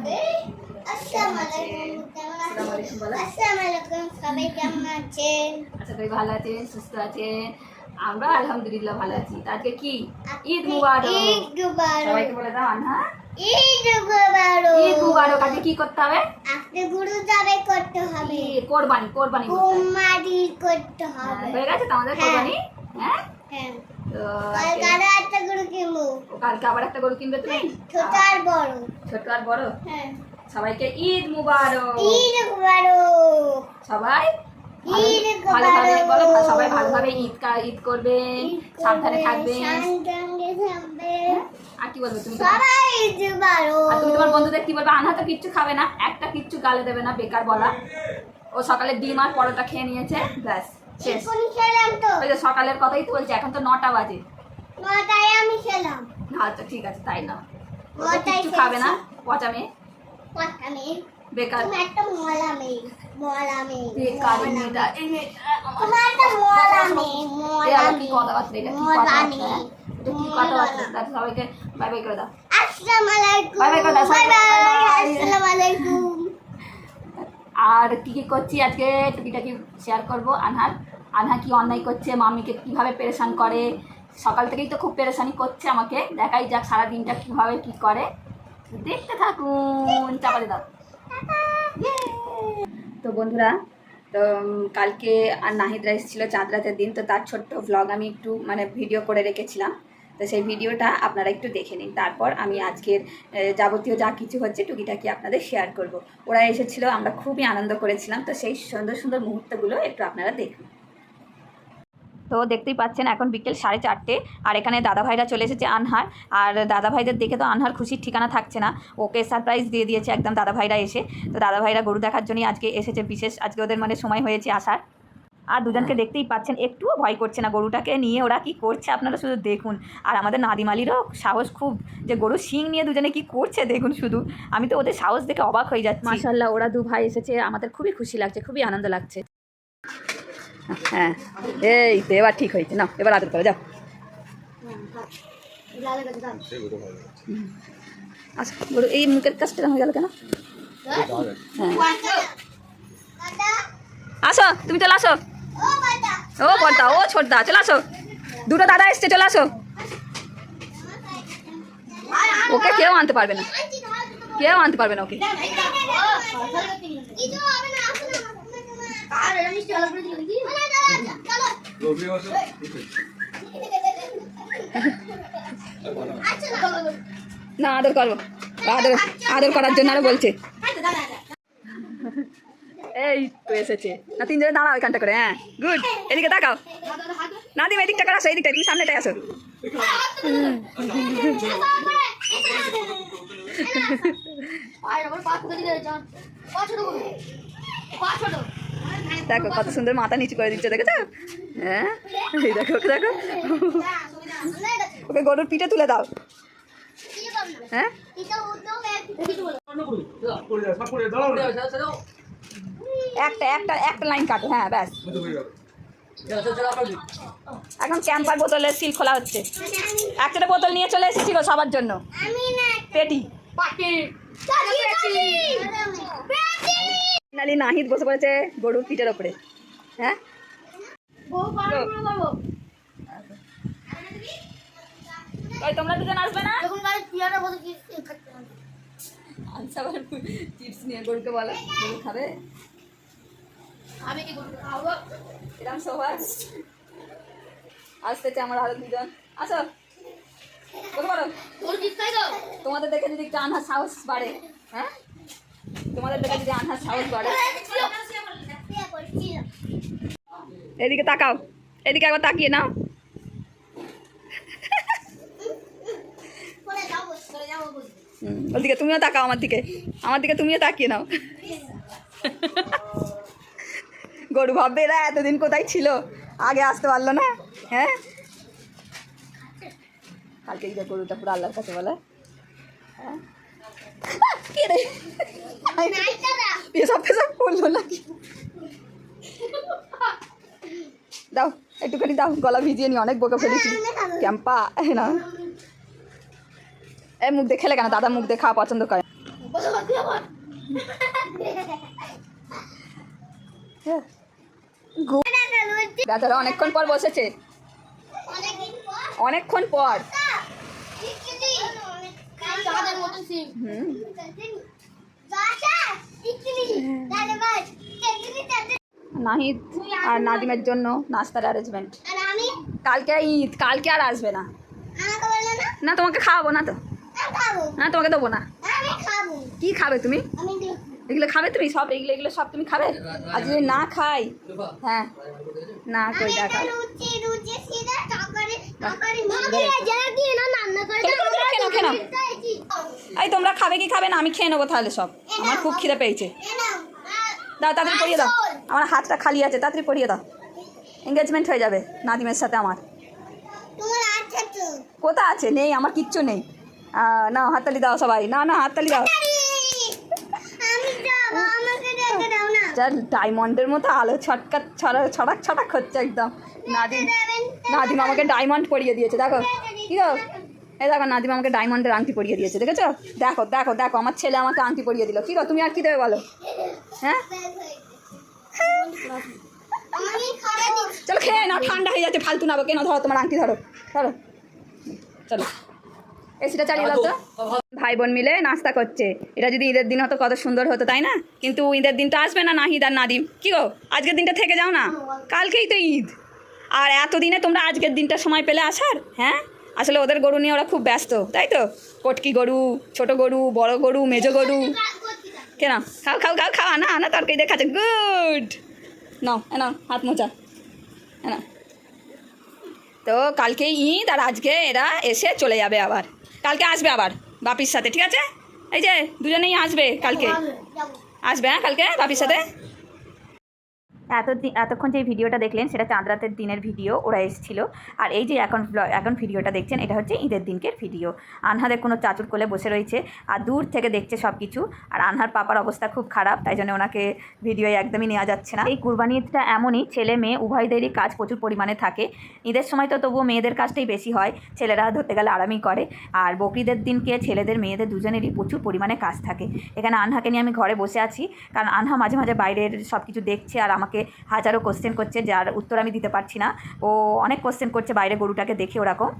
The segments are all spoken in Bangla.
আসসালামু আলাইকুম। কেমন আছেন আসসালামু আলাইকুম সবাই কেমন আছেন? আশা করি ভালো আছেন সুস্থ আছেন। আমরা আলহামদুলিল্লাহ ভালো আছি। আজকে কি? ঈদ মুবারক। ঈদ মুবারক। সবাইকে বলে দাও আনহা। ঈদ মুবারক। ঈদ মুবারক আজকে কি করতে হবে? আপনি গুরু যাবে করতে হবে। ঈদ, কোরবানি কোরবানি করতে হবে। হবে। হয়ে গেছে হ্যাঁ। কোরবানি? হ্যাঁ? হ্যাঁ। কালকে আবার একটা গরু কিনবে তুমি? ছোট আর বড়। ছোট আর বড়? হ্যাঁ। সবাইকে ঈদ মুবারক। ঈদ মুবারক। সবাই ঈদ ভালোভাবে বলো সবাই ভালোভাবে ঈদ ঈদ করবেন সাবধানে থাকবেন আর কি বলবে তুমি সবাই আর তুমি তোমার বন্ধুদের কি বলবে? আনহা তো কিচ্ছু খাবে না একটা কিচ্ছু গালে দেবে না বেকার বলা। ও সকালে ডিম আর পরোটা খেয়ে নিয়েছে ব্যাস। শেষ। এক্ষুনি খেলাম তো। ওই যে সকালের কথাই তো বলছি এখন তো নটা বাজে। নটায় আমি খেলাম। আচ্ছা ঠিক আছে তাই না। খাবে না। খেয়েছি। পচা মেয়ে? কথা মেয়ে। বেকার। তুমি একটা মলা মেয়ে মলা মেয়ে বেকার মলা মেয়েটা। এই মেয়েটা আমার- তোমার একটা মলা মেয়ে এ মলা কি মেয়ে কথাবার্তা এটা? কি কথাবার্তা হ্যাঁ? এটা কি কথাবার্তা। তাহলে সবাইকে বাই বাই করে দাও। আসসালামু আলাইকুম। Bye bye করে দাও, বাই বাই আসসালামু আলাইকুম। আর কি কি করছি আজকে টুকিটাকি শেয়ার করব। আনহার, আনহা কি অন্যায় করছে, মামিকে কীভাবে পেরেশান করে? সকাল থেকেই তো খুব পেরেশানি করছে আমাকে। দেখাই যাক সারা দিনটা কীভাবে কি করে। দেখতে থাকুন চাপাতে দাও। তো বন্ধুরা, তো কালকে আর নাহিদরা এসেছিল চাঁদ রাতের দিন, তো তার ছোট্ট ভ্লগ আমি একটু মানে ভিডিও করে রেখেছিলাম। তো সেই ভিডিওটা আপনারা একটু দেখে নিন। তারপর আমি আজকের যাবতীয় যা কিছু হচ্ছে টুকিটাকি আপনাদের শেয়ার করব। ওরা এসেছিল, আমরা খুবই আনন্দ করেছিলাম। তো সেই সুন্দর সুন্দর মুহূর্তগুলো একটু আপনারা দেখুন। তো দেখতেই পাচ্ছেন, এখন বিকেল সাড়ে চারটে, আর এখানে দাদাভাইরা চলে এসেছে আনহার। আর দাদাভাইদের দেখে তো আনহার খুশির ঠিকানা থাকছে না। ওকে সারপ্রাইজ দিয়ে দিয়েছে একদম দাদাভাইরা এসে। তো দাদাভাইরা গরু দেখার জন্যই আজকে এসেছে বিশেষ, আজকে ওদের মানে সময় হয়েছে আসার। আর দুজনকে দেখতেই পাচ্ছেন একটুও ভয় করছে না গরুটাকে নিয়ে ওরা কি করছে আপনারা শুধু দেখুন। আর আমাদের নাদিমালিরও সাহস খুব যে গরু শিং নিয়ে দুজনে কি করছে দেখুন শুধু। আমি তো ওদের সাহস দেখে অবাক হয়ে যাচ্ছি। মাশাল্লাহ ওরা দু ভাই এসেছে আমাদের খুবই খুশি লাগছে খুবই আনন্দ লাগছে। হ্যাঁ এই তো এবার ঠিক হয়েছে না এবার আদর করে যাও। আচ্ছা গরু এই মুখের কাজটা হয়ে গেল কেন? হ্যাঁ। আসো তুমি চলে আসো। ও দাদা ও ছোটদা, চলে আসো। দুটো দাদা এসছে, চলে আসো। ওকে কেউ আনতে পারবে না। কেউ আনতে পারবে না ওকে। না করে আদর করব। আদর আদর করার জন্য আরও বলছে। এই তো এসেছে। না তিনজনে দাঁড়াও এখানটা করে হ্যাঁ। গুড এদিকে তাকাও। না দিম এদিকটা করে আসো এদিকটা তুমি সামনেটাই আসো। দেখো কত সুন্দর মাথা নিচু করে দিচ্ছে দেখেছ? হ্যাঁ? এই দেখো ওকে দেখো। ওকে গরুর পিঠে তুলে দাও। হ্যাঁ? একটা একটা একটা লাইন কাটো হ্যাঁ ব্যাস। এখন ক্যাম্পার বোতলের সিল খোলা হচ্ছে। একটা বোতল নিয়ে চলে এসেছিল সবার জন্য। পেটি। নালি নাহিদ বসে পড়েছে গরুর পিঠের ওপরে। হ্যাঁ? তোমরা দুজন আসবে না? আচ্ছা চিপস নিয়ে গরুকে বলো গরু খাবে? আমি কি করব খাব? এরকম সবার। আসতেছে আমার আরও দুজন। আসো। তোমাদের দেখে যদি একটু আনহার সাহস বাড়ে হ্যাঁ? তোমাদের দেখে যদি আনহার সাহস বাড়ে। এদিকে তাকাও। এদিকে একবার তাকিয়ে নাও। হুম, ওদিকে তুমিও তাকাও আমার দিকে। আমার দিকে তুমিও তাকিয়ে নাও। গরু ভাববে, এরা এতদিন কোথায় ছিল? আগে আসতে পারল না? হ্যাঁ? কালকে এই গরুটা পুরো আল্লাহর কাছে বলে। হ্যাঁ? পেশাব পেশাব করল নাকি? দাও, একটুখানি দাও, গলা ভিজিয়ে নি অনেক বকে ফেলেছি। ক্যাম্পা, না? এ মুখ দেখে খেলে কেন? দাদা মুখ দিয়ে খাওয়া পছন্দ করে। দাদারা অনেকক্ষণ পর বসেছে। অনেকক্ষণ পর। নাহিদ আর নাদিমের জন্য নাস্তার অ্যারেঞ্জমেন্ট আর কালকে ঈদ কালকে আর আসবে না? না তোমাকে খাওয়াবো না তো। না তোমাকে দেবো না। আমি কি খাবে তুমি? এগুলো খাবে তুমি? সব এগুলো এগুলো সব তুমি খাবে? আর যদি না খাই? হ্যাঁ। না কই দেখা? এই তোমরা খাবে কি খাবে না আমি খেয়ে নেব তাহলে সব। আমার খুব খিদে পেয়েছে। দাও তাড়াতাড়ি পড়িয়ে দাও। আমার হাতটা খালি আছে তাড়াতাড়ি পড়িয়ে দাও। এঙ্গেজমেন্ট হয়ে যাবে নাদিমের সাথে আমার। তোমার আছে কোথা আছে? নেই আমার কিচ্ছু নেই। না হাততালি দাও সবাই না না হাততালি দাও যা ডায়মন্ডের মতো আলো ছটকা ছড়া ছড়াক ছড়াক হচ্ছে একদম নাদিম নাদিম আমাকে ডায়মন্ড পরিয়ে দিয়েছে দেখো কি গো এই দেখো নাদিম আমাকে ডায়মন্ডের আংটি পরিয়ে দিয়েছে দেখেছ দেখো দেখো দেখো আমার ছেলে আমাকে আংটি পরিয়ে দিল কি গো তুমি আর কি দেবে বলো হ্যাঁ চলো খেয়ে না ঠান্ডা হয়ে যাচ্ছে ফালতু না কেন ধরো তোমার আংটি ধরো ধরো চলো এসিটা চালিয়ে দাও তো। ভাই বোন মিলে নাস্তা করছে। এটা যদি ঈদের দিন হতো কত সুন্দর হতো তাই না? কিন্তু ঈদের দিন তো আসবে না নাহিদ আর নাদিম কি গো? আজকের দিনটা থেকে যাও না। কালকেই তো ঈদ। আর এতদিনে তোমরা আজকের দিনটা সময় পেলে আসার হ্যাঁ? আসলে ওদের গরু নিয়ে ওরা খুব ব্যস্ত তাই তো? কটকি গরু ছোট গরু বড় গরু মেজ গরু। কেন? খাও খাও খাও খাও আনা আনা তরকারি দেখাচ্ছে গুড! নাও নাও হাত মোচা এ তো কালকে ঈদ আর আজকে এরা এসে চলে যাবে আবার। কালকে আসবে আবার বাপির সাথে ঠিক আছে? এই যে দুজনেই আসবে কালকে। আসবে হ্যাঁ কালকে বাপির সাথে? এত এতক্ষণ যে ভিডিওটা দেখলেন, সেটা চাঁদরাতের দিনের ভিডিও, ওরা এসেছিল। আর এই যে এখন এখন ভিডিওটা দেখছেন, এটা হচ্ছে ঈদের দিনকের ভিডিও। আনহাদের কোনো চাচুর কোলে বসে রয়েছে, আর দূর থেকে দেখছে সব কিছু আর আনহার পাপার অবস্থা খুব খারাপ, তাই জন্য ওনাকে ভিডিওয়ে একদমই নেওয়া যাচ্ছে না। এই কুরবানি ঈদটা এমনই, ছেলে মেয়ে, উভয়দেরই কাজ প্রচুর পরিমাণে থাকে। ঈদের সময় তো তবুও মেয়েদের কাজটাই বেশি হয়, ছেলেরা ধরতে গেলে আরামই করে। আর বকরিদের দিনকে ছেলেদের, মেয়েদের দুজনেরই প্রচুর পরিমাণে কাজ থাকে। এখানে আনহাকে নিয়ে আমি ঘরে বসে আছি, কারণ আনহা মাঝে মাঝে বাইরের সব কিছু দেখছে, আর আমাকে হাজারো কোশ্চেন করছে যার উত্তর আমি দিতে পারছি না। ও অনেক কোশ্চেন করছে বাইরে গরুটাকে দেখে ওরকম।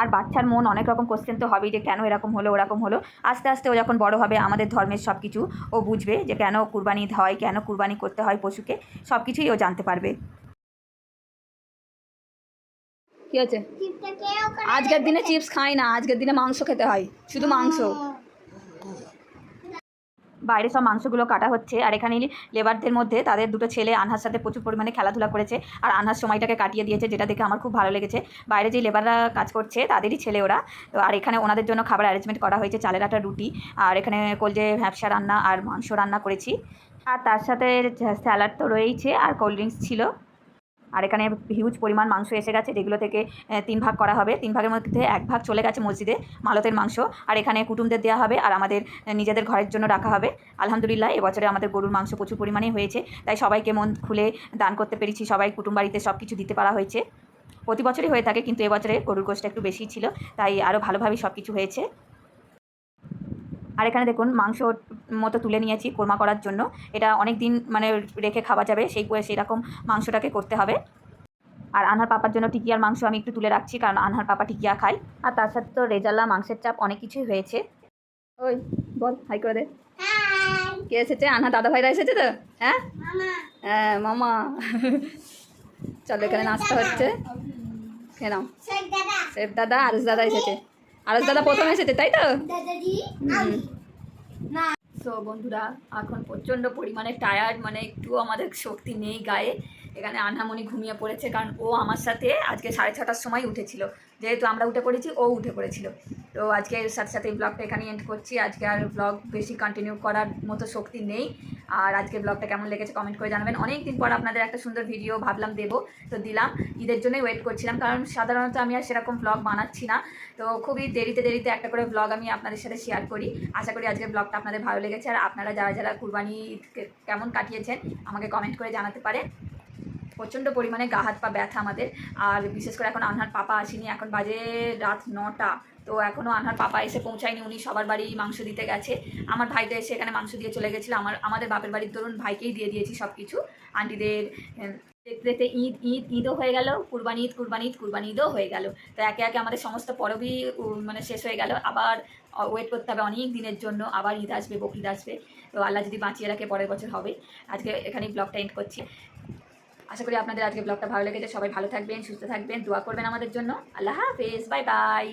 আর বাচ্চার মন অনেক রকম কোশ্চেন তো হবেই যে কেন এরকম হলো ওরকম হলো। আস্তে আস্তে ও যখন বড় হবে আমাদের ধর্মের সব কিছু ও বুঝবে যে কেন কুরবানি হয় কেন কুরবানি করতে হয় পশুকে সব কিছুই ও জানতে পারবে। কি করে আজকের দিনে চিপস খাই না আজকের দিনে মাংস খেতে হয় শুধু মাংস। বাইরে সব মাংসগুলো কাটা হচ্ছে। আর এখানে লেবারদের মধ্যে তাদের দুটো ছেলে আনহার সাথে প্রচুর পরিমাণে খেলাধুলা করেছে আর আনহার সময়টাকে কাটিয়ে দিয়েছে যেটা দেখে আমার খুব ভালো লেগেছে। বাইরে যে লেবাররা কাজ করছে তাদেরই ছেলে ওরা। তো আর এখানে ওনাদের জন্য খাবার অ্যারেঞ্জমেন্ট করা হয়েছে, চালের আটা, রুটি। আর এখানে কলজে ভ্যাপসা রান্না আর মাংস রান্না করেছি। আর তার সাথে স্যালাড তো রয়েইছে আর কোল্ড ড্রিঙ্কস ছিল। আর এখানে হিউজ পরিমাণ মাংস এসে গেছে, যেগুলো থেকে তিন ভাগ করা হবে। তিন ভাগের মধ্যে এক ভাগ চলে গেছে মসজিদে, মালতের মাংস। আর এখানে কুটুমদের দেওয়া হবে আর আমাদের নিজেদের ঘরের জন্য রাখা হবে। আলহামদুলিল্লাহ, এবছরে আমাদের গরুর মাংস প্রচুর পরিমাণে হয়েছে। তাই সবাইকে মন খুলে দান করতে পেরেছি। সবাই কুটুম বাড়িতে সব কিছু দিতে পারা হয়েছে। প্রতি বছরই হয়ে থাকে, কিন্তু এবছরে গরুর গোষ্ঠটা একটু বেশি ছিল। তাই আরও ভালোভাবেই সব কিছু হয়েছে। আর এখানে দেখুন মাংস মতো তুলে নিয়েছি কোরমা করার জন্য। এটা অনেক দিন মানে রেখে খাওয়া যাবে সেই সেই রকম মাংসটাকে করতে হবে। আর আনহার পাপার জন্য টিকিয়ার মাংস আমি একটু তুলে রাখছি কারণ আনহার পাপা টিকিয়া খায়। আর তার সাথে তো রেজাল্লা মাংসের চাপ অনেক কিছুই হয়েছে। ওই বল হাই করে দে। কে এসেছে? আনহা দাদা ভাইরা এসেছে তো? হ্যাঁ? হ্যাঁ মামা। চলো এখানে নাস্তা হচ্ছে। দাদা। সেফ দাদা আরস দাদা এসেছে। আরস দাদা প্রথম এসেছে তাই তো? দাদাজি না। সো বন্ধুরা এখন প্রচণ্ড পরিমাণে টায়ার্ড মানে একটু আমাদের শক্তি নেই গায়ে। এখানে আনহামণি ঘুমিয়ে পড়েছে কারণ ও আমার সাথে আজকে সাড়ে ছটার সময় উঠেছিল। যেহেতু আমরা উঠে পড়েছি, ও উঠে পড়েছিল। তো আজকে সাথে সাথে এই ব্লগটা এখানে এন্ড করছি। আজকে আর ব্লগ বেশি কন্টিনিউ করার মতো শক্তি নেই। আর আজকে ব্লগটা কেমন লেগেছে কমেন্ট করে জানাবেন। অনেক দিন পর আপনাদের একটা সুন্দর ভিডিও ভাবলাম দেবো, তো দিলাম। ঈদের জন্যই ওয়েট করছিলাম, কারণ সাধারণত আমি আর সেরকম ব্লগ বানাচ্ছি না। তো খুবই দেরিতে দেরিতে একটা করে ব্লগ আমি আপনাদের সাথে শেয়ার করি। আশা করি আজকের ব্লগটা আপনাদের ভালো লেগেছে। আর আপনারা যারা যারা কুরবানি কেমন কাটিয়েছেন, আমাকে কমেন্ট করে জানাতে পারেন। প্রচণ্ড পরিমাণে গা হাত পা ব্যথা আমাদের। আর বিশেষ করে এখন আনহার পাপা আসেনি, এখন বাজে রাত নটা। তো এখনও আনহার পাপা এসে পৌঁছায়নি, উনি সবার বাড়ি মাংস দিতে গেছে। আমার ভাইটা এসে এখানে মাংস দিয়ে চলে গেছিল, আমার, আমাদের বাপের বাড়ির ধরুন ভাইকেই দিয়ে দিয়েছি সব কিছু আন্টিদের দেখতে দেখতে ঈদ ঈদ, ঈদও হয়ে গেল, কুরবানি ঈদ কুরবানি ঈদ, কুরবানি ঈদও হয়ে গেল। তো একে একে আমাদের সমস্ত পরবই মানে শেষ হয়ে গেল। আবার ওয়েট করতে হবে অনেক দিনের জন্য, আবার ঈদ আসবে, বকরিদ আসবে। তো আল্লাহ যদি বাঁচিয়ে রাখে, পরের বছর হবে। আজকে এখানেই ব্লগটা এন্ড করছি। আশা করি আপনাদের আজকে ব্লগটা ভালো লেগেছে। সবাই ভালো থাকবেন, সুস্থ থাকবেন, দোয়া করবেন আমাদের জন্য। আল্লাহ হাফেজ, বাই বাই।